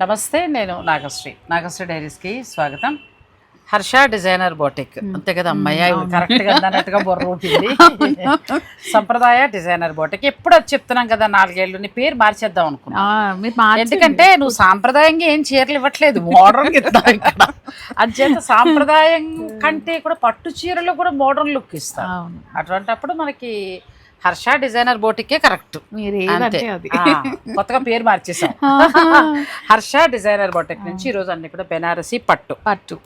నమస్తే నేను నాగశ్రీ. నాగశ్రీ డైరీస్కి స్వాగతం. Harsha designer boutique. అంతే కదా అమ్మాయి కరెక్ట్గా అన్నట్టుగా బుర్ర ఊపింది. సంప్రదాయ డిజైనర్ బోటిక్. ఎప్పుడు అది చెప్తున్నాం కదా నాలుగేళ్ళు నీ పేరు మార్చేద్దాం అనుకున్నా. ఎందుకంటే నువ్వు సాంప్రదాయంగా ఏం చీరలు ఇవ్వట్లేదు మోడర్న్ ఇక్కడ అంచేత సాంప్రదాయం కంటే కూడా పట్టు చీరలు కూడా మోడర్న్ లుక్ ఇస్తాం. అవును. అటువంటప్పుడు మనకి హర్ష డిజైనర్ బోటికే కరెక్ట్. అంతే. కొత్తగా పేరు మార్చేసాం హర్ష డిజైనర్ బొటెక్ నుంచి ఈ రోజు అన్ని కూడా బెనారసి పట్టు. పట్టు.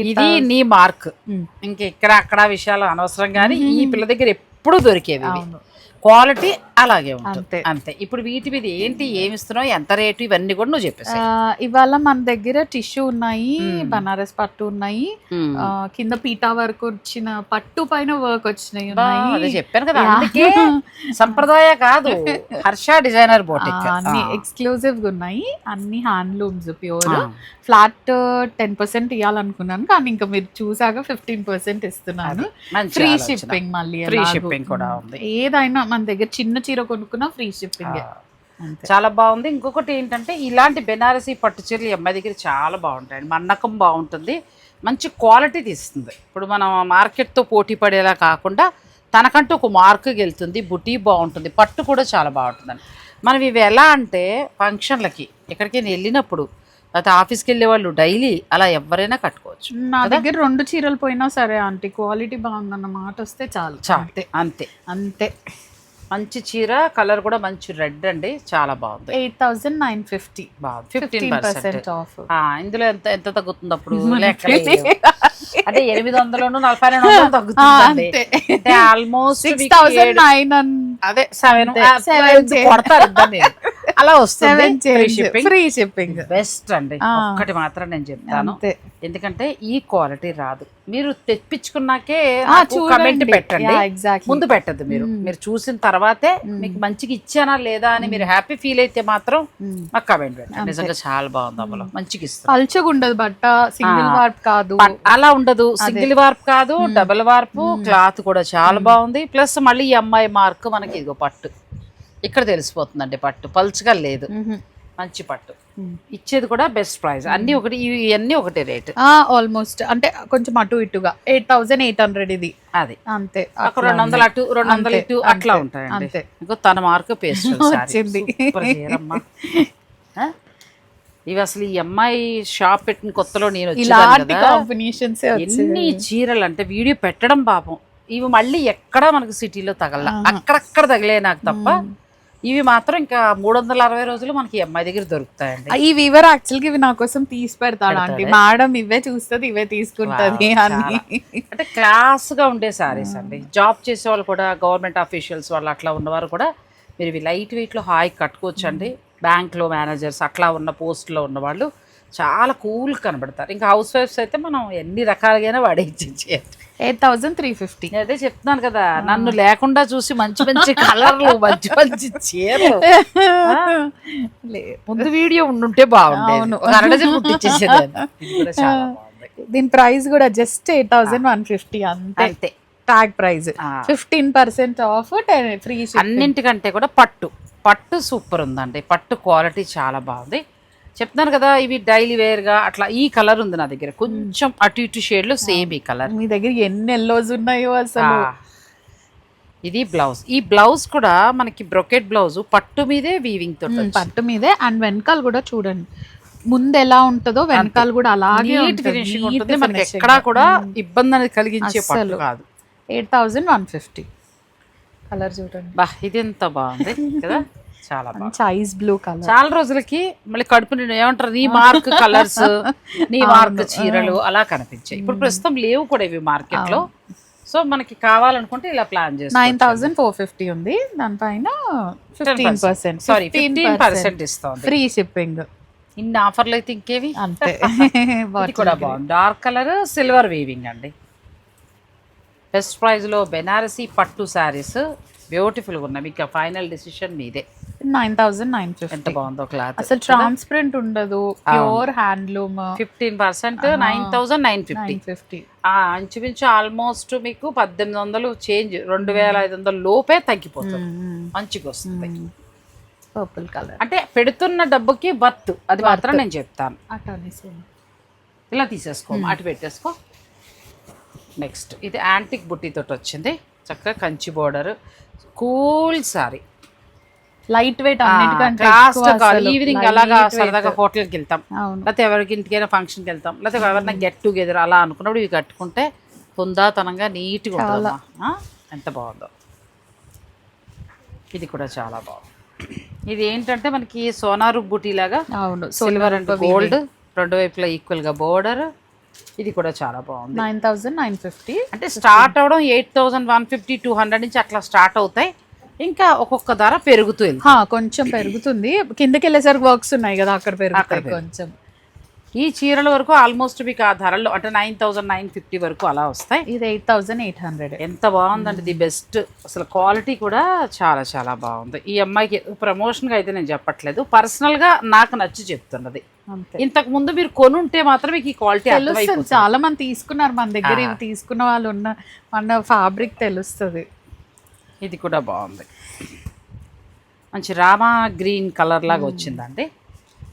ఇది నీ మార్క్. ఇంక ఇక్కడ అక్కడ విషయాలు అనవసరం కానీ ఈ పిల్ల దగ్గర ఎప్పుడు దొరికేవి. క్వాలిటీ అలాగే ఉంటుంది. అంతే. అంతే. ఇప్పుడు వీటి మీద ఏంటి ఏమి ఇస్తున్నావు ఎంత రేటు ఇవన్నీ కూడా నువ్వు చెప్పేసి ఇవాళ మన దగ్గర టిష్యూ ఉన్నాయి బనారస్ పట్టు ఉన్నాయి. కింద పీటా వర్క్ వచ్చిన పట్టు పైన వర్క్ వచ్చినాయి ఉన్నాయి. చెప్పాను కదా. అందుకే సంప్రదాయ కాదు హర్ష డిజైనర్ బోటిక్. అన్ని ఎక్స్క్లూజివ్గా ఉన్నాయి అన్ని handlooms pure. Flat ten percent ఇవ్వాలనుకున్నాను కానీ ఇంకా మీరు చూసాక ఫిఫ్టీన్ పర్సెంట్ ఇస్తున్నాను. ఫ్రీ. షిప్పింగ్ మళ్ళీ ఫ్రీ. షిప్పింగ్ కూడా ఉంది. ఏదైనా మన దగ్గర చిన్న చీర కొనుక్కున్నా ఫ్రీ షిప్పింగ్. చాలా బాగుంది. ఇంకొకటి ఏంటంటే ఇలాంటి బెనారసీ పట్టు చీరలు ఈ అమ్మాయి దగ్గర చాలా బాగుంటాయండి. మన్నకం బాగుంటుంది. మంచి క్వాలిటీ తీస్తుంది. ఇప్పుడు మనం మార్కెట్తో పోటీ పడేలా కాకుండా తనకంటూ ఒక మార్క్ వెళ్తుంది బుటీ బాగుంటుంది పట్టు కూడా చాలా బాగుంటుందండి. మనం ఇవి ఎలా అంటే ఫంక్షన్లకి ఎక్కడికైనా వెళ్ళినప్పుడు లేకపోతే ఆఫీస్కి వెళ్ళే వాళ్ళు డైలీ అలా ఎవరైనా కట్టుకోవచ్చు. నా దగ్గర రెండు చీరలు పోయినా సరే ఆంటీ క్వాలిటీ బాగుందన్న మాట వస్తే చాలు. చాలు. అంతే అంతే. అంతే. మంచి చీర కలర్ కూడా మంచి రెడ్ అండి చాలా బాగుంది ఎయిట్ థౌజండ్ నైన్ ఫిఫ్టీ బాగుంది ఫిఫ్టీన్ పర్సెంట్ ఆఫ్ ఇందులో ఎంత ఎంత తగ్గుతుంది అప్పుడు. అంటే ఎనిమిది వందలను నలభై రెండు వందలు తగ్గుతుంది. అంటే ఆల్మోస్ట్ సిక్స్ థౌసండ్ నైన్ అదే సెవెన్. కొడతారు. అలా వస్తుంది. Free shipping free shipping best అండి. ఒక్కటి మాత్రం నేను చెప్తాను. ఎందుకంటే ఈ క్వాలిటీ రాదు. మీరు తెప్పించుకున్నాకే కమెంట్. పెట్టండి. ముందు పెట్టద్దు మీరు. మీరు చూసిన తర్వాతే మీకు మంచిగా ఇచ్చానా లేదా అని మీరు హ్యాపీ ఫీల్ అయితే మాత్రం మాకు కమెంట్ పెట్టండి. నిజంగా చాలా బాగుంది అమ్మలో మంచిగా ఇస్తాం పల్చగా ఉండదు బట్ట సింగిల్. వార్ప్ కాదు. అలా ఉండదు. సింగిల్ వార్ప్ కాదు డబుల్ వార్ప్ క్లాత్ కూడా చాలా బాగుంది. ప్లస్ మళ్ళీ ఈ అమ్మాయి మార్క్ మనకి ఇదిగో పట్టు. ఇక్కడ తెలిసిపోతుందండి పట్టు. పల్చగా లేదు. మంచి పట్టు. ఇచ్చేది కూడా బెస్ట్ ప్రైస్ అన్ని ఒకటి ఇవి ఇవన్నీ ఒకటే రేట్ ఆల్మోస్ట్ అంటే కొంచెం అటు ఇటుగా. ఎయిట్ థౌసండ్ ఎయిట్ హండ్రెడ్ ఇది. అది. అంతే. రెండు వందలు. అటు రెండు వందలు ఇటు అట్లా అంతే, ఉంటాయండి. అంతే. ఇంకో తన మార్క్ పేస్ట్ వచ్చింది. ఇవి అసలు ఈ అమ్మాయి షాప్ పెట్టిన కొత్తలో నేను ఇలాంటి కాంబినేషన్స్ ఎన్ని చీరలు అంటే వీడియో పెట్టడం పాపం. ఇవి మళ్ళీ ఎక్కడా మనకు సిటీలో తగల. అక్కడక్కడ తగిలే నాకు తప్ప ఇవి మాత్రం ఇంకా మూడు వందల అరవై రోజులు మనకి అమ్మాయి దగ్గర దొరుకుతాయండి. ఈ వీవర్ యాక్చువల్గా ఇవి నా కోసం తీసి పెడతాడు ఆంటీ మేడం ఇవే చూస్తుంది ఇవే తీసుకుంటది అని. అంటే క్లాస్గా ఉండే సారీస్ అండి. జాబ్ చేసే వాళ్ళు కూడా గవర్నమెంట్ ఆఫీషియల్స్ వాళ్ళు అట్లా ఉన్నవారు కూడా మీరు ఇవి లైట్ వెయిట్లో హాయి కట్టుకోవచ్చు అండి బ్యాంక్లో మేనేజర్స్ అట్లా ఉన్న పోస్ట్లో ఉన్న వాళ్ళు చాలా కూల్ కనబడతారు. ఇంకా హౌస్ వైఫ్స్ అయితే మనం ఎన్ని రకాలుగానే వాడేయచ్చు ఎయిట్ థౌసండ్ త్రీ ఫిఫ్టీ. అదే చెప్తున్నాను కదా నన్ను లేకుండా చూసి మంచి మంచి కలర్లు మంచి మంచి చీరలు. ముందు వీడియో ఉండుంటే బాగుండేది. అరడజన్ దీని ప్రైస్ కూడా just eight thousand one fifty అంతే. Tag price. Fifteen percent off free అన్నింటికంటే కూడా పట్టు. పట్టు సూపర్ ఉందండి. పట్టు క్వాలిటీ చాలా బాగుంది. చెప్తున్నాను కదా ఇవి డైలీ వేర్గా అట్లా ఈ కలర్ ఉంది నా దగ్గర. కొంచెం అటు ఇటు షేడ్లు సేమ్ ఈ కలర్. మీ దగ్గర ఎన్ని ఎల్లోస్ ఉన్నాయో అసలు? ఇది బ్లౌజ్. ఈ బ్లౌజ్ కూడా మనకి బ్రొకెట్ బ్లౌజ్ పట్టు మీదే వీవింగ్ తోటి ఉమ్, పట్టు మీదే అండ్ వెనకాల కూడా చూడండి. ముందు ఎలా ఉంటుందో వెనకాల కూడా అలాగే నీట్ ఫినిషింగ్ ఉంటుంది. మనకి ఎక్కడా కూడా ఇబ్బంది అనేది కలిగించే పట్టు. కాదు. Eight thousand one fifty. Colour చూడండి. బా ఇది ఎంత బాగుంది కదా. చాలా మంచి ఐస్ బ్లూ కలర్. చాలా రోజులకి మళ్ళీ కడుపు నిండు ఏమంటారు నీ మార్క్ కలర్స్ నీ మార్క్ చీరలు అలా కనిపించాయి. ఇప్పుడు ప్రస్తుతం లేవు కూడా ఇవి మార్కెట్లో సో మనకి కావాలనుకుంటే ఇలా ప్లాన్ చేస్తాం నైన్ థౌసండ్ ఫోర్ ఫిఫ్టీ ఉంది. దానిపైన fifteen percent. Sorry fifteen percent. ఇస్తుంది. ఫ్రీ షిప్పింగ్ ఇన్ని ఆఫర్లు అయితే ఇంకేవి? అంతే. కూడా బాగుంది. డార్క్ కలర్ సిల్వర్ వీవింగ్ అండి. బెస్ట్ ప్రైస్లో బెనారసీ పట్టు శారీస్. బ్యూటిఫుల్గా ఉన్నాయి. మీకు ఫైనల్ డిసిషన్ మీదే. నైన్ థౌసండ్ నైన్ ఎంత ఫిఫ్టీ బాగుందో క్లాత్. అసలు ట్రాన్స్పరెంట్ ఉండదు. Pure handloom. Fifteen percent nine thousand nine fifty. Fifty. ఇంచుమించు ఆల్మోస్ట్ మీకు పద్దెనిమిది వందలు చేంజ్ రెండు వేల ఐదు వందల లోపే తగ్గిపోతుంది. మంచిగా వస్తుంది. పర్పుల్ కలర్ అంటే పెడుతున్న డబ్బుకి వర్త్ అది మాత్రం నేను చెప్తాను. ఇలా తీసేసుకో అటు పెట్టేసుకో. నెక్స్ట్ ఇది యాంటిక్ బుట్టితోటి వచ్చింది. చక్కగా Kanchi border. Cool sari. Light weight. Evening అలాగా. సరదాగా హోటల్కి వెళ్తాం. లేకపోతే ఎవరికి ఇంటికైనా ఫంక్షన్కి వెళ్తాం. లేకపోతే ఎవరైనా గెట్ టుగెదర్ అలా అనుకున్నప్పుడు ఇవి కట్టుకుంటే హుందాతనంగా నీట్గా ఉంటుందమ్మా. ఆ? ఎంత బాగుందో. ఇది కూడా చాలా బాగుంది. ఇది ఏంటంటే మనకి సోనారు బూటీ లాగా అవును. సిల్వర్ అండ్ గోల్డ్ రెండు వైపులా ఈక్వల్గా బోర్డర్. ఇది కూడా చాలా బాగుంది. Nine thousand nine fifty. అంటే స్టార్ట్ అవడం eight thousand one fifty two hundred నుంచి అట్లా స్టార్ట్ అవుతాయి. ఇంకా ఒక్కొక్క ధర పెరుగుతూ వెళ్తుంది కొంచెం పెరుగుతుంది. కిందకి వెళ్ళేసరికి వర్క్స్ ఉన్నాయి కదా అక్కడ పెరుగుతాయి. కొంచెం. ఈ చీరల వరకు ఆల్మోస్ట్ మీకు ఆ ధరల్లో అంటే నైన్ థౌసండ్ నైన్ ఫిఫ్టీ వరకు అలా వస్తాయి. ఇది ఎయిట్ థౌసండ్ ఎయిట్ హండ్రెడ్ ఎంత బాగుందండి ది బెస్ట్. అసలు క్వాలిటీ కూడా చాలా చాలా బాగుంది. ఈ అమ్మాయికి ప్రమోషన్గా అయితే నేను చెప్పట్లేదు. పర్సనల్గా నాకు నచ్చి చెప్తున్నది. ఇంతకు ముందు మీరు కొనుంటే మాత్రం మీకు ఈ క్వాలిటీ చాలా మంది తీసుకున్నారు మన దగ్గర. ఇవి తీసుకున్న వాళ్ళు ఉన్న మన ఫ్యాబ్రిక్ తెలుస్తుంది. ఇది కూడా బాగుంది. మంచి రామా గ్రీన్ కలర్ లాగా వచ్చిందండి.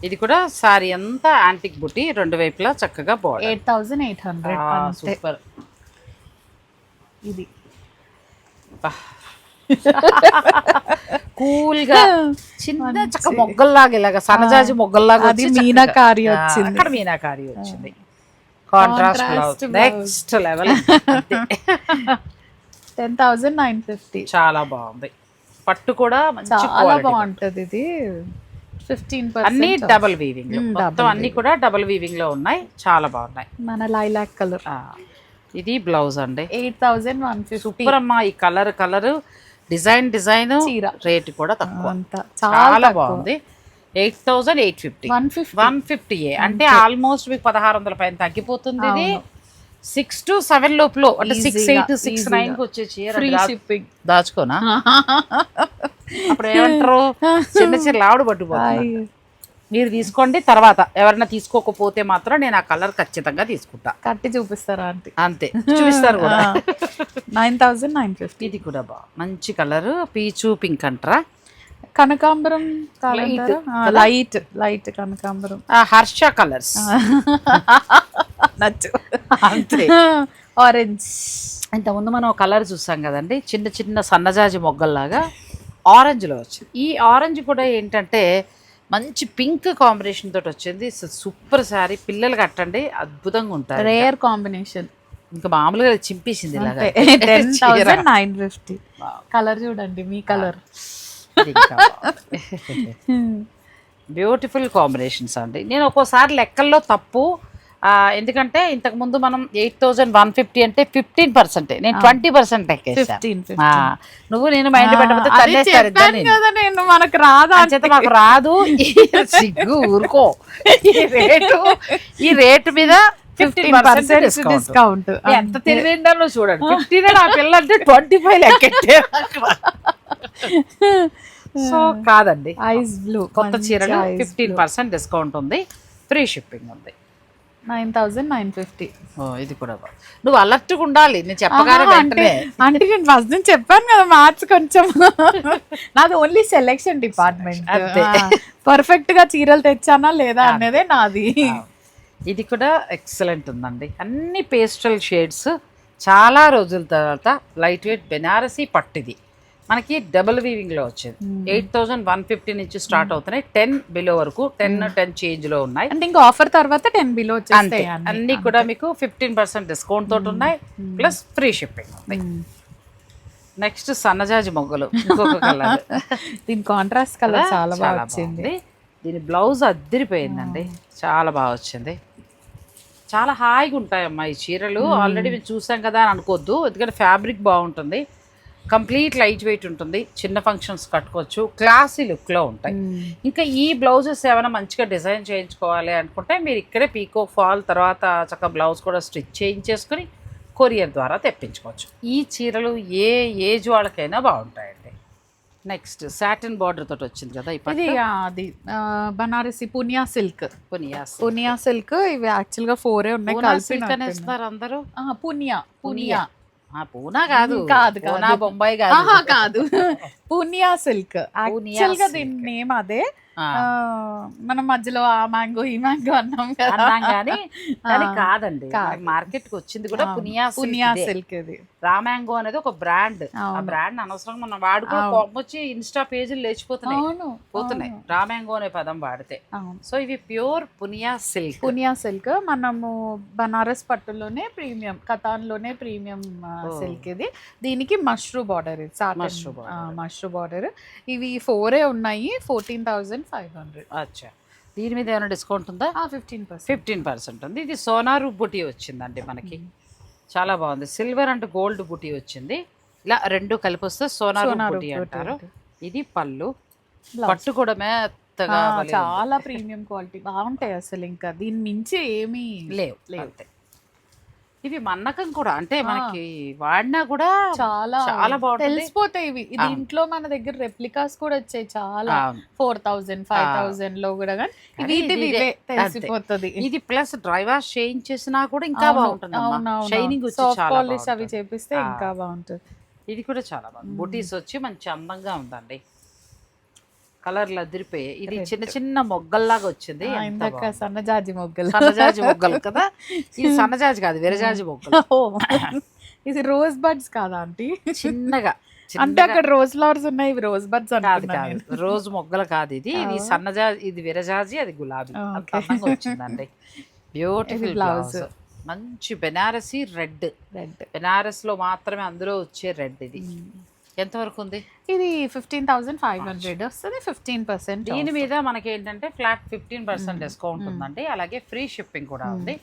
ఇది కూడా సారీ అంతా యాంటిక్ బుట్టి రెండు వైపులా చక్కగా బాగుంది eight thousand eight hundred super. ఇది. కూల్గా చిన్న చక్క మొగ్గల్లాగా ఇలాగా సన్నజాజి మొగ్గల్లాగా అది మీనాకారి వచ్చింది. అక్కడ మీనాకారి వచ్చింది. Contrast next level ten thousand nine fifty. చాలా బాగుంది. పట్టు కూడా చాలా. బాగుంటది ఇది. ఫిఫ్టీన్ అన్ని డబల్ వీవింగ్ మొత్తం అన్ని కూడా డబల్ వీవింగ్లో ఉన్నాయి. చాలా బాగున్నాయి. మన లైలాక్ కలర్ ఇది బ్లౌజ్ అండి. ఎయిట్ థౌసండ్ వన్ సూపర్ అమ్మా ఈ colour colour design design. Rate కూడా తక్కువ. చాలా బాగుంది. Eight thousand eight fifty one fifty one fifty అంటే ఆల్మోస్ట్ మీకు పదహారు వందల పైన తగ్గిపోతుంది ఇది. సిక్స్ టు సెవెన్ లోపల అంటే సిక్స్ ఎయిట్ సిక్స్ నైన్. కి వచ్చే చీర ఫ్రీ షిప్పింగ్ దాచుకోనా? అప్పుడు ఏమంటారు? చిన్న చిన్న ఆవిడ పట్టుకుపోతున్నారు మీరు తీసుకోండి తర్వాత ఎవరైనా తీసుకోకపోతే మాత్రం నేను ఆ కలర్ ఖచ్చితంగా తీసుకుంటా. కట్టి చూపిస్తారా ఆంటీ? అంతే చూపిస్తారు కూడా. నైన్ థౌసండ్ నైన్ ఫిఫ్టీ ఇది కూడా బా మంచి కలర్ పీచు పింక్ అంటారా? కనకాంబరం లైట్ లైట్ కనకాంబరం. ఆ, హర్ష కలర్స్. నచ్చు. అంతే. ఆరెంజ్ ఇంతకుముందు మనం కలర్ చూసాం కదండి. చిన్న చిన్న సన్నజాజి మొగ్గల్లాగా ఆరెంజ్లో వచ్చింది. ఈ ఆరెంజ్ కూడా ఏంటంటే మంచి పింక్ కాంబినేషన్ తోటి వచ్చింది. సూపర్ శారీ. పిల్లలు కట్టండి. అద్భుతంగా ఉంటారు. రేర్ కాంబినేషన్ ఇంకా మామూలుగా చింపేసింది ఇలాగా. Ten thousand nine fifty colour చూడండి మీ కలర్ బ్యూటిఫుల్ కాంబినేషన్స్ అండి. నేను ఒక్కోసారి లెక్కల్లో తప్పు ఎందుకంటే ఇంతకు ముందు మనం ఎయిట్ థౌజండ్ వన్ ఫిఫ్టీ అంటే ఫిఫ్టీన్ పర్సెంట్. నేను ట్వంటీ పర్సెంట్ నువ్వు నేను మైండ్ నేను మనకు రాదా అంచేత మాకు రాదు. సిగ్గు ఊరుకో. ఈ రేటు ఈ రేటు మీద ఫిఫ్టీన్ పర్సెంట్ డిస్కౌంట్ ఎంత తెలివిండాలో చూడండి. ఫిఫ్టీన్ నా పిల్ల అంటే ట్వంటీ ఫైవ్ లెక్కెట్టే సో కాదండి. ఐస్ బ్లూ కొత్త చీరలు ఫిఫ్టీన్ పర్సెంట్ డిస్కౌంట్ ఉంది. ఫ్రీ షిప్పింగ్ ఉంది. Nine thousand nine fifty. ఓ ఇది కూడా. నువ్వు అలర్ట్గా ఉండాలి నేను చెప్పగానే అంటే వెంటనే. అంటే నేను ఫస్ట్ నుంచి చెప్పాను కదా మ్యాథ్స్ కొంచెం. నాది ఓన్లీ సెలెక్షన్ డిపార్ట్మెంట్ అంతే. పర్ఫెక్ట్గా చీరలు తెచ్చానా లేదా అనేదే నాది. ఇది కూడా ఎక్సలెంట్ ఉందండి. అన్ని పేస్టల్ షేడ్స్ చాలా రోజుల తర్వాత లైట్ వెయిట్ బెనారసీ పట్టిది. మనకి డబుల్ వీవింగ్లో వచ్చింది ఎయిట్ థౌజండ్ వన్ ఫిఫ్టీ నుంచి స్టార్ట్ అవుతున్నాయి. టెన్ బిలో వరకు టెన్ టెన్ చేంజ్లో ఉన్నాయి. అంటే ఇంకా ఆఫర్ తర్వాత టెన్ బిలో అంతే. అన్ని. కూడా మీకు ఫిఫ్టీన్ పర్సెంట్ డిస్కౌంట్ తోటి ఉన్నాయి. ప్లస్ ఫ్రీ షిప్పింగ్ ఉంది. నెక్స్ట్ సన్నజాజి మొగ్గలు ఇంకొక కలర్. దీని కాంట్రాస్ట్ కలర్ చాలా బాగా వచ్చింది. దీని బ్లౌజ్ అద్దరిపోయిందండి. చాలా బాగా వచ్చింది. చాలా హాయిగా ఉంటాయమ్మా ఈ చీరలు. ఆల్రెడీ మేము చూసాం కదా అని అనుకోవద్దు. ఎందుకంటే ఫ్యాబ్రిక్ బాగుంటుంది. కంప్లీట్ లైట్ వెయిట్ ఉంటుంది చిన్న ఫంక్షన్స్ కట్టుకోవచ్చు క్లాసీ లుక్లో ఉంటాయి. ఇంకా ఈ బ్లౌజెస్ ఏమైనా మంచిగా డిజైన్ చేయించుకోవాలి అనుకుంటే మీరు ఇక్కడే పీకో ఫాల్ తర్వాత చక్కగా బ్లౌజ్ కూడా స్టిచ్ చేయించేసుకుని కొరియర్ ద్వారా తెప్పించుకోవచ్చు. ఈ చీరలు ఏ ఏజ్ వాళ్ళకైనా బాగుంటాయండి. నెక్స్ట్ సాటిన్ బార్డర్ తోటి వచ్చింది కదా ఇది ఇప్పుడు అది బనారసి పునియా సిల్క్. పునియాస్ పునియా సిల్క్ ఇవి యాక్చువల్గా ఫోరే ఉన్నాయి అనేస్తారు అందరూ? పునియా. పునియా. పూనా కాదు. కాదు, కాదు. పూనా బొంబాయి కాదు. కాదు. పూనియా సిల్క్. యాక్చువల్గా. దీని నేమ్ అదే. మనం మధ్యలో ఆ మ్యాంగో ఈ మ్యాంగో అన్నాం కదా. కానీ కాదండి. కాదు. మార్కెట్కి వచ్చింది కూడా. పునియా పునియా సిల్క్ సిల్క్ ఇది. రామాంగో అనేది ఒక బ్రాండ్. ఆ. బ్రాండ్ అనవసరం మనం వాడుకుని. కోపం వచ్చి ఇన్స్టా పేజీలు లేచిపోతున్నాయి. పోతున్నాయి. రామాంగో అనే పదం వాడితే. సో ఇవి pure Puniya silk. Puniya silk. మనము బనారస్ పట్టులోనే ప్రీమియం కథాన్లోనే ప్రీమియం. సిల్క్ ఇది. దీనికి మష్రూ బార్డర్ ఇది border. మష్రూ బార్డర్. ఇవి ఫోరే ఉన్నాయి ఫోర్టీన్ థౌజండ్ ఫైవ్ హండ్రెడ్. అచ్చా. దీని మీద ఏమైనా డిస్కౌంట్ ఉందా? Fifteen percent. ఫిఫ్టీన్ పర్సెంట్ ఉంది. ఇది సోనారు బుటీ వచ్చిందండి మనకి. చాలా బాగుంది సిల్వర్ అండ్ గోల్డ్ బుటీ వచ్చింది ఇలా రెండు కలిపి వస్తే సోనారు బుటీ అంటారు. ఇది పళ్ళు. పట్టు కూడా మెత్తగా. చాలా ప్రీమియం క్వాలిటీ బాగుంటాయి అసలు ఇంకా దీని మించి ఏమీ లేవు లేవు. ఇవి మన్నకం కూడా. అంటే మనకి వాడినా కూడా చాలా చాలా బాగుంటుంది. తెలిసిపోతాయి ఇవి. దీంట్లో మన దగ్గర రెప్లికాస్ కూడా వచ్చాయి చాలా. Four thousand five. థౌజండ్లో కూడా కానీ. తెలిసిపోతుంది. ఇది ప్లస్ డ్రై వాష్ చేయించేసినా కూడా ఇంకా బాగుంటుంది షైనింగ్ పాలిష్ అవి. చేపిస్తే. ఇంకా బాగుంటుంది. ఇది కూడా చాలా బాగుంది. బుటీస్ వచ్చి మంచి అందంగా ఉందండి. కలర్లు అదిరిపోయాయి. ఇది చిన్న చిన్న మొగ్గల్లాగా వచ్చింది. సన్నజాజి మొగ్గలు. సన్నజాజి మొగ్గలు కదా? ఇది సన్నజాజి కాదు విరజాజి మొగ్గలు. ఇది రోజ్ బడ్స్ కాదా ఆంటీ? చిన్నగా అంటే అక్కడ రోజ్ ఫ్లవర్స్ ఉన్నాయి రోజ్ బడ్స్ కాదు అనుకున్నా కాదు. రోజు మొగ్గలు కాదు ఇది. ఇది. సన్నజాజి ఇది విరజాజి అది గులాబీ. వచ్చిందండి. బ్యూటిఫుల్. బ్లౌజ్. మంచి బెనారసి రెడ్. Red. బెనారస్లో మాత్రమే అందులో వచ్చే రెడ్ ఇది. ఎంత వరకు ఉంది? ఇది ఫిఫ్టీన్ థౌసండ్ ఫైవ్ హండ్రెడ్ వస్తుంది ఫిఫ్టీన్ పర్సెంట్ దీని మీద మనకి ఏంటంటే ఫ్లాట్ ఫిఫ్టీన్ పర్సెంట్ డిస్కౌంట్ ఉందండి. అలాగే ఫ్రీ షిప్పింగ్ కూడా ఉంది.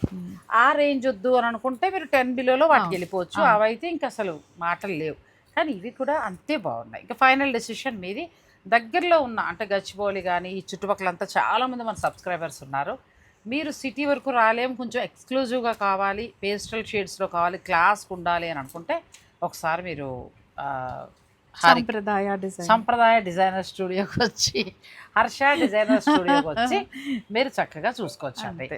ఆ రేంజ్ వద్దు అని అనుకుంటే మీరు టెన్ బిలోలో వాటికి వెళ్ళిపోవచ్చు అవైతే ఇంకా అసలు మాటలు లేవు. కానీ ఇవి కూడా అంతే బాగున్నాయి. ఇంకా ఫైనల్ డెసిషన్ మీది. దగ్గరలో ఉన్న అంటే గచ్చిబౌలి కానీ ఈ చుట్టుపక్కలంతా చాలామంది మన సబ్స్క్రైబర్స్ ఉన్నారు. మీరు సిటీ వరకు రాలేం కొంచెం ఎక్స్క్లూజివ్గా కావాలి పేస్టల్ షేడ్స్లో కావాలి క్లాస్ ఉండాలి అని అనుకుంటే ఒకసారి మీరు సంప్రదాయ డిజైన్. సంప్రదాయ డిజైనర్ స్టూడియోకి వచ్చి హర్ష డిజైనర్ స్టూడియోకి వచ్చి మీరు చక్కగా చూసుకోవచ్చు అండి.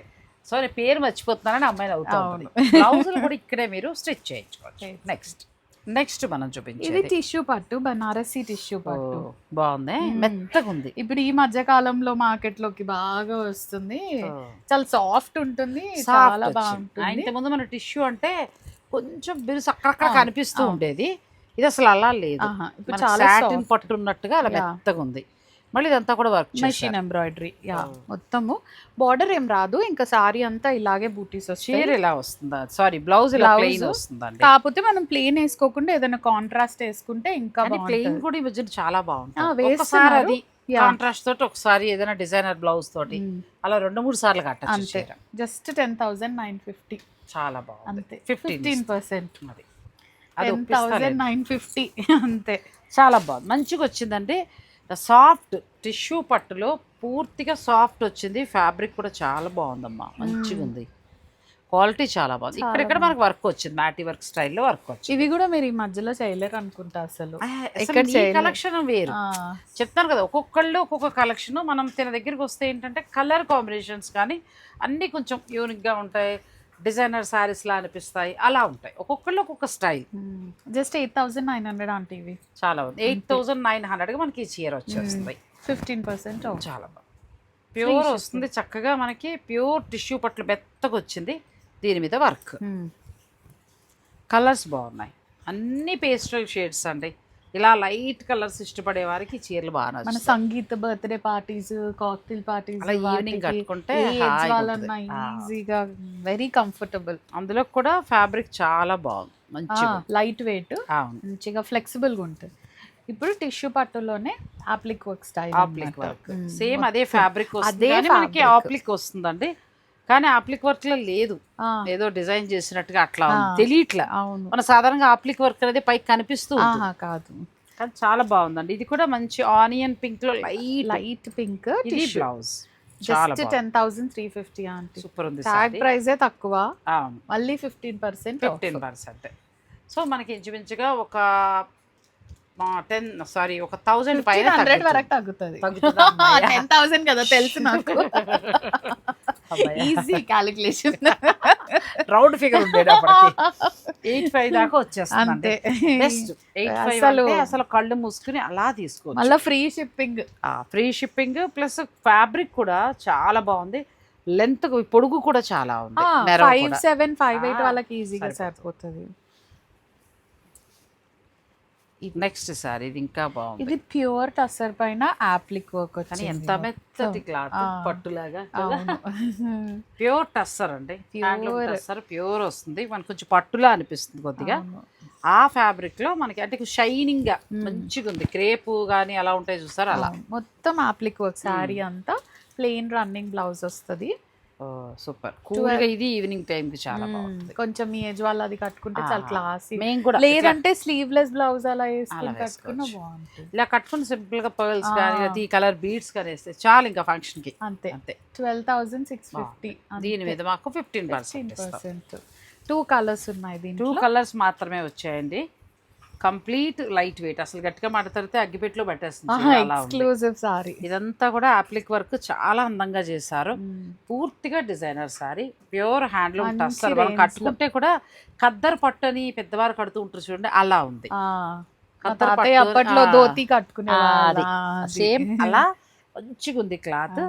సో నేను పేరు మర్చిపోతున్నానని అమ్మాయిని అవుతా అవును. బ్లౌజులు కూడా ఇక్కడే మీరు స్టిచ్ చేయించుకోవచ్చు. నెక్స్ట్ నెక్స్ట్ మనం ఇది చూపించేది టిష్యూ పట్టు బనారసి టిష్యూ పట్టు. బాగుంది. మెత్తగా ఉంది ఇప్పుడు ఈ మధ్య కాలంలో మార్కెట్లోకి బాగా వస్తుంది. చాలా సాఫ్ట్ ఉంటుంది చాలా బాగుంటుంది. ఇంతకుముందు మన టిష్యూ అంటే కొంచెం బిరుసు అక్కడక్కడ కనిపిస్తూ ఉండేది. ఇది అసలు అలా లేదు చాలా సాటిన్. పట్టు ఉన్నట్టుగా అలా. మెత్తగా ఉంది మళ్ళీ ఇదంతా కూడా వర్క్ మెషిన్ ఎంబ్రాయిడరీ యా. మొత్తము. బార్డర్ ఏం రాదు. ఇంకా సారీ అంతా ఇలాగే బూటీస్ చీర వస్తాయి ఇలా వస్తుందా? సారీ బ్లౌజ్ ఇలా. ప్లెయిన్ వస్తుందండి. కాకపోతే మనం ప్లెయిన్ వేసుకోకుండా ఏదైనా కాంట్రాస్ట్ వేసుకుంటే ఇంకా ప్లెయిన్ కూడా ఈ మధ్యన చాలా బాగుంటుంది. ఒకసారి అది. కాంట్రాస్ట్ తోటి ఒకసారి ఏదైనా డిజైనర్ బ్లౌజ్ తోటి మ్మ్. అలా రెండు మూడు సార్లు కట్టచ్చు అంతే. Just ten thousand nine fifty చాలా బాగుంది. ఫిఫ్టీన్ పర్సెంట్ అది అది. నైన్. ఫిఫ్టీ అంతే. చాలా బాగుంది. మంచిగా వచ్చిందండి. సాఫ్ట్ టిష్యూ పట్టులో పూర్తిగా సాఫ్ట్ వచ్చింది. ఫ్యాబ్రిక్ కూడా చాలా బాగుందమ్మా. మంచిగా ఉంది. క్వాలిటీ చాలా బాగుంది. ఇక్కడెక్కడ మనకు వర్క్ వచ్చింది. మ్యాటీ వర్క్ స్టైల్లో వర్క్ వచ్చింది. ఇవి కూడా మీరు ఈ మధ్యలో చేయలేరు అనుకుంటా అసలు. కలెక్షన్ వేరు. చెప్తాను కదా ఒక్కొక్కళ్ళు ఒక్కొక్క కలెక్షన్ మనం తిన దగ్గరికి వస్తే ఏంటంటే కలర్ కాంబినేషన్స్ కానీ అన్నీ కొంచెం యూనిక్గా ఉంటాయి. డిజైనర్ శారీస్లా అనిపిస్తాయి. అలా ఉంటాయి. ఒక్కొక్కళ్ళు ఒక్కొక్క style. Just eight thousand nine hundred అంటే ఇవి చాలా ఉంది ఎయిట్ థౌజండ్ నైన్ హండ్రెడ్గా మనకి ఈ చీర వచ్చేస్తుంది. ఫిఫ్టీన్ పర్సెంట్ చాలా బాగుంది. ప్యూర్ వస్తుంది. చక్కగా మనకి ప్యూర్ టిష్యూ పట్లు మెత్తగా వచ్చింది. దీని మీద వర్క్. కలర్స్ బాగున్నాయి. అన్ని పేస్టల్ షేడ్స్ అండి. ఇలా లైట్ కలర్స్ ఇష్టపడే వారికి చీరలు బాగా మన sangeet birthday parties cocktail parties అలా evening కట్టుకుంటే. ఈజీగా వెరీ కంఫర్టబుల్. అందులో కూడా ఫ్యాబ్రిక్ చాలా బాగుంది. మంచి లైట్ వెయిట్ మంచిగా flexible గా ఉంటుంది. ఇప్పుడు tissue పట్టులోనే applique work style applique work. Same అదే ఫ్యాబ్రిక్ అదే మనకి. ఆప్లిక్ వస్తుందండి. కానీ ఆప్లిక్ వర్క్లో లేదు ఏదో డిజైన్ చేసినట్టుగా అట్లా. తెలియట్లా. మన సాధారణంగా ఆప్లిక్ వర్క్ అనేది పైకి కనిపిస్తూ కాదు. కానీ చాలా బాగుందండి. ఇది కూడా మంచి ఆనియన్ పింక్లో లైట్ లైట్. పింక్ ఇది blouse. Just ten thousand three fifty అంటే సూపర్ ఉంది ట్యాగ్ ప్రైజే తక్కువ. మళ్ళీ fifteen percent fifteen percent so మనకి ఇంచుమించుగా ఒక టెన్ సారీ ఒక థౌజండ్ పైన హండ్రెడ్. వరకు తగ్గుతుంది? టెన్ థౌసండ్ కదా తెలుసు నాకు. ఈజీ క్యాలిక్యులేషన్ రౌండ్ ఫిగర్ ఉండేది ఎయిట్ ఫైవ్ దాకా వచ్చేస్తుంది అంతే. బెస్ట్ ఎయిట్ ఫైవ్ అసలు- అసలు కళ్ళు మూసుకుని అలా తీసుకోవచ్చు. మళ్ళీ free shipping free shipping plus fabric కూడా చాలా బాగుంది. లెంత్ పొడుగు కూడా చాలా ఉంది. ఫైవ్. సెవెన్ ఫైవ్ ఎయిట్ వాళ్ళకి ఈజీగా సరిపోతుంది. నెక్స్ట్ సార్ ఇది ఇంకా బాగుంది. ఇది ప్యూర్ టసర్ పైన యాప్లిక్ వర్క్ కానీ ఎంత మెత్తటి క్లాత్. పట్టులాగా ప్యూర్ టస్సర్ అండి. Pure. టస్సర్ ప్యూర్ వస్తుంది. మనకు కొంచెం పట్టులా అనిపిస్తుంది కొద్దిగా. ఆ ఫ్యాబ్రిక్లో మనకి అంటే షైనింగ్గా మంచిగా ఉంది. క్రేపు గానీ అలా ఉంటాయి చూసారు అలా. మొత్తం యాప్లిక్ వర్క్ శారీ అంతా ప్లెయిన్ రన్నింగ్ బ్లౌజ్ వస్తుంది. సూపర్. కూల్గా ఇది ఈవినింగ్ టైం కి చాలా బాగుంది కొంచెం మీ ఏజ్ వాళ్ళు అది కట్టుకుంటే చాలా. క్లాసీ మేము కూడా లేదంటే స్లీవ్లెస్ బ్లౌజ్ అలా వేసుకుని కట్టుకున్న. బాగుంటుంది. ఇలా కట్టుకుని సింపుల్గా పర్ల్స్. కానీ ఈ కలర్ బీడ్స్ కానీ వేస్తే చాలు ఇంకా ఫంక్షన్కి. అంతే. అంతే. ట్వెల్వ్ థౌసండ్ సిక్స్ ఫిఫ్టీ దీని మీద మాకు fifteen percent two colours two two colours మాత్రమే వచ్చాయండి. Complete light weight. అసలు గట్టిగా మాట్లాడితే అగ్గిపెట్లో పెట్టేస్తుంది. ఎక్స్క్లూజివ్ సారీ ఇదంతా కూడా అప్లిక్ వర్క్ చాలా అందంగా చేశారు. పూర్తిగా డిజైనర్ సారీ ప్యూర్ హ్యాండ్లూమ్ మంచి టస్సర్ మనం range. లో. కట్టుకుంటే కూడా ఖద్దరు పట్టు అని పెద్దవారు కడుతూ ఉంటారు చూడండి అలా ఉంది. అప్పట్లో ధోతి సేమ్ అలా మంచిగా ఉంది క్లాత్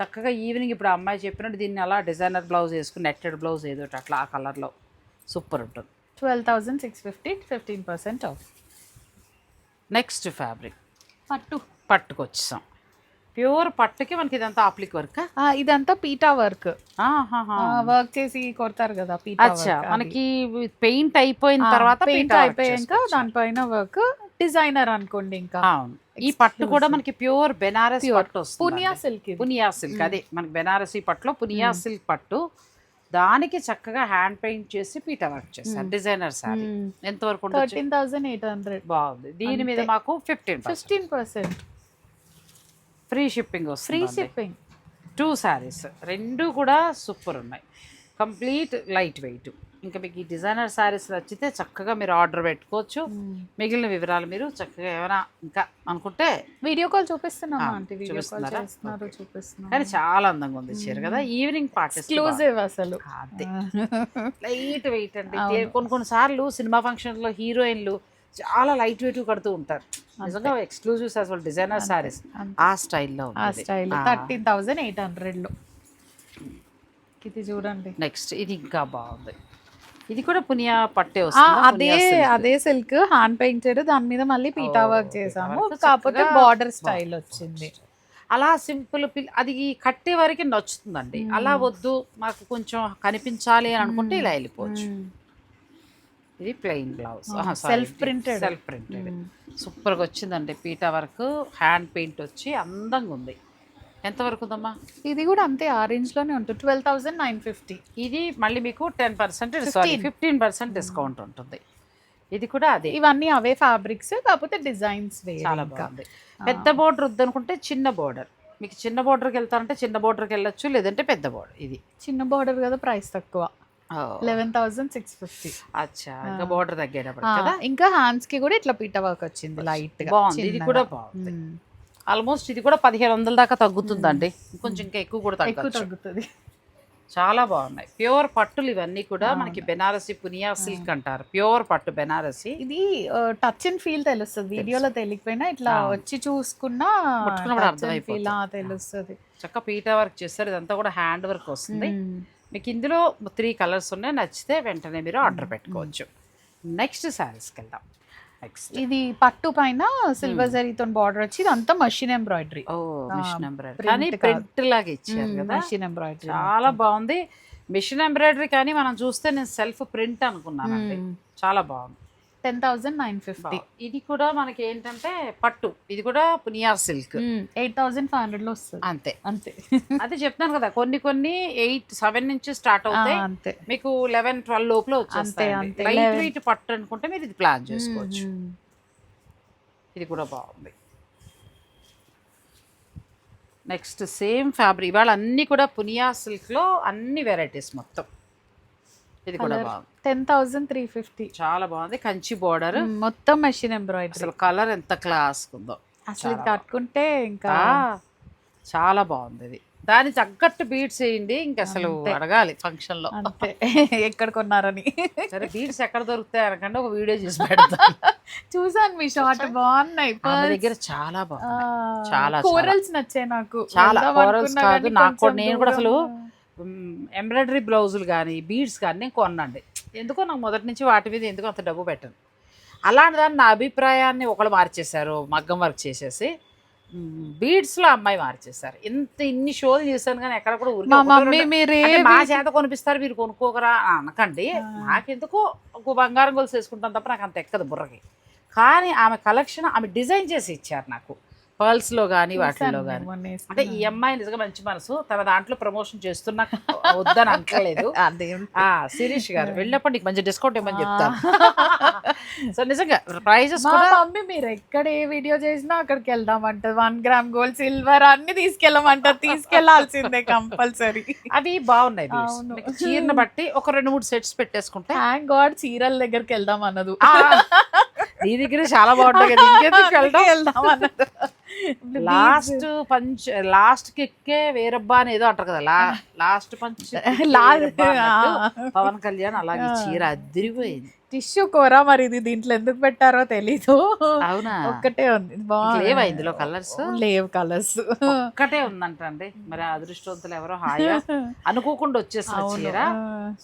చక్కగా ఈవినింగ్ ఇప్పుడు అమ్మాయి చెప్పినట్టు దీన్ని అలా డిజైనర్ బ్లౌజ్ వేసుకుని నెట్టెడ్ బ్లౌజ్ ఏదో అట్లా ఆ కలర్లో. సూపర్ ఉంటుంది. Twelve thousand six fifty fifteen percent off next fabric పట్టు. పట్టుకొచ్చాం ప్యూర్ పట్టుకి మనకి ఇదంతా అప్లిక్ వర్క్ ఇదంతా పీటా వర్క్ వర్క్ చేసి కొడతారు కదా పీటా అచ్చా మనకి పెయింట్ అయిపోయిన తర్వాత పెయింట్ అయిపోయాక. దానిపైన వర్క్ డిజైనర్ అనుకోండి ఇంకా. అవును. ఈ పట్టు కూడా మనకి ప్యూర్ బెనారస్ పట్టు వస్తుంది పునియా సిల్క్ పునియా సిల్క్ అదే మనకి బెనారసీ పట్టులో పునియా సిల్క్ పట్టు. దానికి చక్కగా హ్యాండ్ పెయింట్ చేసి పీటా వర్క్ చేస్తారు డిజైనర్ సారీ. ఎంత వరకు థర్టీన్ థౌసండ్ ఎయిట్ హండ్రెడ్. బాగుంది. దీని మీద. మాకు fifteen fifteen percent. Free shipping free shipping. Two saris రెండు కూడా సూపర్ ఉన్నాయి. కంప్లీట్ లైట్ వెయిట్ ఇంకా మీకు ఈ డిజైనర్ శారీస్ నచ్చితే చక్కగా మీరు ఆర్డర్ పెట్టుకోవచ్చు. మిగిలిన వివరాలు మీరు చక్కగా ఏమైనా ఇంకా అనుకుంటే వీడియో కాల్ చూపిస్తున్నారా? కానీ చాలా అందంగా ఉంది చీర కదా. ఈవినింగ్ పార్టీ ఎక్స్క్లూజివ్ అసలు. అదే. లైట్ వెయిట్ అండి కొన్ని కొన్ని సార్లు సినిమా ఫంక్షన్లో హీరోయిన్లు చాలా లైట్ వెయిట్ కడుతూ ఉంటారు. నిజంగా ఎక్స్క్లూజివ్ అసలు డిజైనర్ సారీస్ అంతే. ఆ స్టైల్లో ఆ స్టైల్. థర్టీన్ థౌసండ్ ఎయిట్ హండ్రెడ్లో ఇది చూడండి. నెక్స్ట్ ఇది ఇంకా బాగుంది. ఇది కూడా పునియా పట్టే అదే అదే సిల్క్ హ్యాండ్ పెయింటెడ్ దాని మీద మళ్ళీ పీటా వర్క్ చేసాము. కాకపోతే బార్డర్ స్టైల్ వచ్చింది. అలా సింపుల్ పిల్ అది కట్టే వరకు నచ్చుతుందండి. అలా వద్దు మాకు కొంచెం కనిపించాలి అని అనుకుంటే ఇలా వెళ్ళిపోవచ్చు. ఇది plain blouse self printed. Self printed సూపర్గా వచ్చిందండి పీటా వర్క్ హ్యాండ్ పెయింట్ వచ్చి అందంగా ఉంది. ఎంత వరకు ఉందమ్మా ఇది కూడా అంతే ఆ రేంజ్లోనే ఉంటుంది. Twelve thousand nine fifty. ఇది మళ్ళీ మీకు ten percent sorry 15. Fifteen percent discount ఉంటుంది. ఇది కూడా అదే. ఇవన్నీ అవే ఫ్యాబ్రిక్స్ కాకపోతే డిజైన్స్ చాలా బాగుంది. పెద్ద బోర్డర్ వద్దనుకుంటే చిన్న బోర్డర్. మీకు చిన్న బోర్డర్కి వెళ్తారంటే చిన్న బోర్డర్కి వెళ్ళొచ్చు లేదంటే పెద్ద బోర్డర్ ఇది. చిన్న బార్డర్ కదా ప్రైస్ తక్కువ. Eleven thousand six fifty. అచ్చా ఇంకా బోర్డర్ తగ్గేటప్పుడు ఇంకా హ్యాండ్స్కి కూడా ఇట్లా పీట వర్క్ వచ్చింది లైట్గా బాగుంది ఇది. కూడా బాగుంది. ఆల్మోస్ట్ ఇది కూడా పదిహేను వందల దాకా తగ్గుతుందండి. కొంచెం ఇంకా ఎక్కువ కూడా తగ్గుతుంది. చాలా బాగున్నాయి. ప్యూర్ పట్టులు ఇవన్నీ కూడా మనకి బెనారసి పునియా సిల్క్ అంటారు. ప్యూర్ పట్టు బెనారసి. ఇది టచ్ అండ్ ఫీల్ తెలుస్తుంది. వీడియోలో తెలియకపోయినా ఇట్లా. వచ్చి చూసుకున్నా తెలుస్తుంది. చక్క పీటా వర్క్ చేస్తారు. ఇదంతా కూడా హ్యాండ్ వర్క్ వస్తుంది. మీకు ఇందులో త్రీ కలర్స్ ఉన్నాయి. నచ్చితే వెంటనే మీరు ఆర్డర్ పెట్టుకోవచ్చు. నెక్స్ట్ శారీస్కి వెళ్దాం. ఇది పట్టు పైన సిల్వర్ జరీతో బార్డర్ వచ్చి ఇదంతా మషిన్ ఎంబ్రాయిడరీ మిషన్ ఎంబ్రాయిడరీ కానీ. ప్రింట్ లాగా ఇచ్చారు కదా? మషిన్ ఎంబ్రాయిడరీ చాలా బాగుంది. మిషన్ ఎంబ్రాయిడరీ కానీ మనం చూస్తే నేను సెల్ఫ్ ప్రింట్ అనుకున్నానండి. చాలా బాగుంది. Ten thousand nine fifty. ఇది కూడా మనకి ఏంటంటే పట్టు. ఇది కూడా పునియార్ సిల్క్. ఎయిట్ థౌసండ్ ఫైవ్ హండ్రెడ్లో వస్తుంది. అంతే. అంతే. అదే చెప్తున్నాను కదా కొన్ని కొన్ని ఎయిట్ సెవెన్ నుంచి స్టార్ట్ అవుతాయి. అంతే. మీకు లెవెన్ ట్వెల్వ్ లోపల వచ్చేస్తాయి అంతే. లైట్ 11. వెయిట్ పట్టు అనుకుంటే మీరు ఇది ప్లాన్ చేసుకోవచ్చు. ఇది కూడా బాగుంది. Next same fabric. ఇవాళ అన్ని కూడా పునియా సిల్క్లో అన్ని వెరైటీస్ మొత్తం. ఇది కూడా. బాగుంది. Ten thousand three fifty. చాలా బాగుంది. కంచి బోర్డర్. మొత్తం మెషిన్ ఎంబ్రాయిడరీ అసలు కలర్ ఎంత క్లాస్ ఉందో. అసలు కట్టుకుంటే ఇంకా చాలా బాగుంది ఇది. దాని తగ్గట్టు బీడ్స్ వేయండి ఇంక అసలు అడగాలి ఫంక్షన్లో అంతే. ఎక్కడ కొన్నారని. సరే బీడ్స్ ఎక్కడ దొరుకుతాయి అనకంటే ఒక వీడియో చేసి పెడతాను. చూసాను మీ షార్ట్ బాగున్నాయి. దగ్గర చాలా బాగుంది చాలా, కోరల్స్ నచ్చాయి నాకు. చాలా అనుకున్నా కాదు, నాకు నేను కూడా అసలు. ఎంబ్రాయిడరీ బ్లౌజులు కానీ బీడ్స్ కానీ నేను కొనండి ఎందుకో నాకు మొదటి నుంచి వాటి మీద ఎందుకో అంత డబ్బు పెట్టను. అలాంటి దాన్ని నా అభిప్రాయాన్ని ఒకళ్ళు మార్చేశారు మగ్గం వర్క్ చేసేసి బీడ్స్లో అమ్మాయి మార్చేశారు. ఇంత ఇన్ని షోలు చేశాను కానీ ఎక్కడ కూడా ఊరికే మమ్మీ మీరే మా చేత కొనిపిస్తారు మీరు కొనుక్కోకరా అని అనకండి నాకెందుకో ఒక బంగారం గొలుసు వేసుకుంటాను తప్ప నాకు అంత ఎక్కదు బుర్రకి. కానీ ఆమె కలెక్షన్ ఆమె డిజైన్ చేసి ఇచ్చారు నాకు. పర్ల్స్లో కానీ వాటిల్లో కానీ అంటే ఈ అమ్మాయి నిజంగా మంచి మనసు. తన దాంట్లో ప్రమోషన్ చేస్తున్నా వద్దని అనట్లేదు. ఆ శిరీష్ గారు వెళ్ళినప్పుడు నీకు మంచి డిస్కౌంట్ ఇవ్వమని చెప్తాను సో నిజంగా ప్రైజెస్ మమ్మీ మీరు ఎక్కడ ఏ వీడియో చేసినా అక్కడికి వెళ్దామంటారు వన్ గ్రామ్ గోల్డ్ సిల్వర్ అన్ని తీసుకెళ్ళమంటారు తీసుకెళ్ళాల్సిందే కంపల్సరీ. అవి బాగున్నాయి చీరను బట్టి ఒక రెండు మూడు సెట్స్ పెట్టేసుకుంటే థ్యాంక్ గాడ్ చీరల దగ్గరికి వెళ్దాం అన్నదు. నీ దగ్గర చాలా బాగుంటాయి కదా. ఇంకెందుకు వెళ్ళడం వెళ్దాం అన్నది. లాస్ట్ పంచ్ లాస్ట్ కిక్కే వేరబ్బా అని ఏదో అంటారు కదా లాస్ట్ పంచ్. పవన్ కళ్యాణ్ అలాగే చీర అదిరిపోయింది టిష్యూ కూర మరి ఇది దీంట్లో ఎందుకు పెట్టారో తెలీదు. అవునా? ఒక్కటే ఉంది. లేవా ఇందులో కలర్స్ లేవు కలర్స్ ఒక్కటే ఉందంటండి. మరి ఆ అదృష్టవంతులు ఎవరో హాయిగా అనుకోకుండా వచ్చేసిన చీర.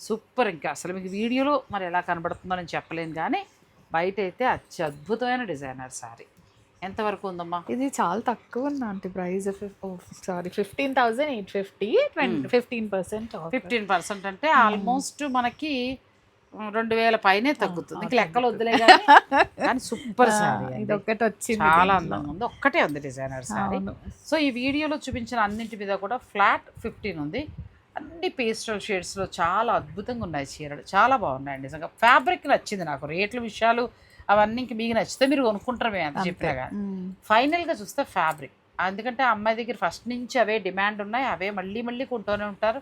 సూపర్ ఇంకా. అసలు మీకు వీడియోలో మరి ఎలా కనబడుతుందో నేను చెప్పలేను కానీ బయట అయితే అత్యద్భుతమైన డిజైనర్ సారీ. ఎంతవరకు ఉందమ్మా? ఇది చాలా తక్కువ ఉంది aunty price. Sorry fifteen thousand eight fifty fifteen percent fifteen percent అంటే ఆల్మోస్ట్ మనకి రెండు వేల పైనే తగ్గుతుంది. ఇంక లెక్కలు వద్దులే కానీ సూపర్ సారీ ఇది ఒక్కటి వచ్చింది చాలా. అందంగా ఉంది. ఒక్కటే ఉంది డిజైనర్ సారీ. సో ఈ వీడియోలో చూపించిన అన్నింటి మీద కూడా ఫ్లాట్ ఫిఫ్టీన్ ఉంది. అన్ని పేస్టల్ షేడ్స్లో చాలా అద్భుతంగా ఉన్నాయి చీరలు. చాలా బాగున్నాయి నిజంగా. ఫ్యాబ్రిక్ నచ్చింది నాకు. రేట్ల విషయాలు అవన్నీ ఇంక మీకు నచ్చితే మీరు కొనుక్కుంటారు మేము చెప్పినా కానీ. మ్మ్. ఫైనల్గా చూస్తే ఫ్యాబ్రిక్ ఎందుకంటే అమ్మాయి దగ్గర ఫస్ట్ నుంచి అవే డిమాండ్ ఉన్నాయి అవే మళ్ళీ మళ్ళీ కొంటూనే ఉంటారు.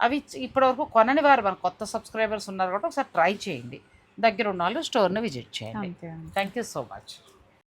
అవి ఇప్పటివరకు కొనని వారు మన కొత్త సబ్స్క్రైబర్స్ ఉన్నారు కాబట్టి ఒకసారి ట్రై చేయండి. దగ్గర ఉన్న వాళ్ళు స్టోర్ని విజిట్ చేయండి. అంతే అంతే. Thank you so much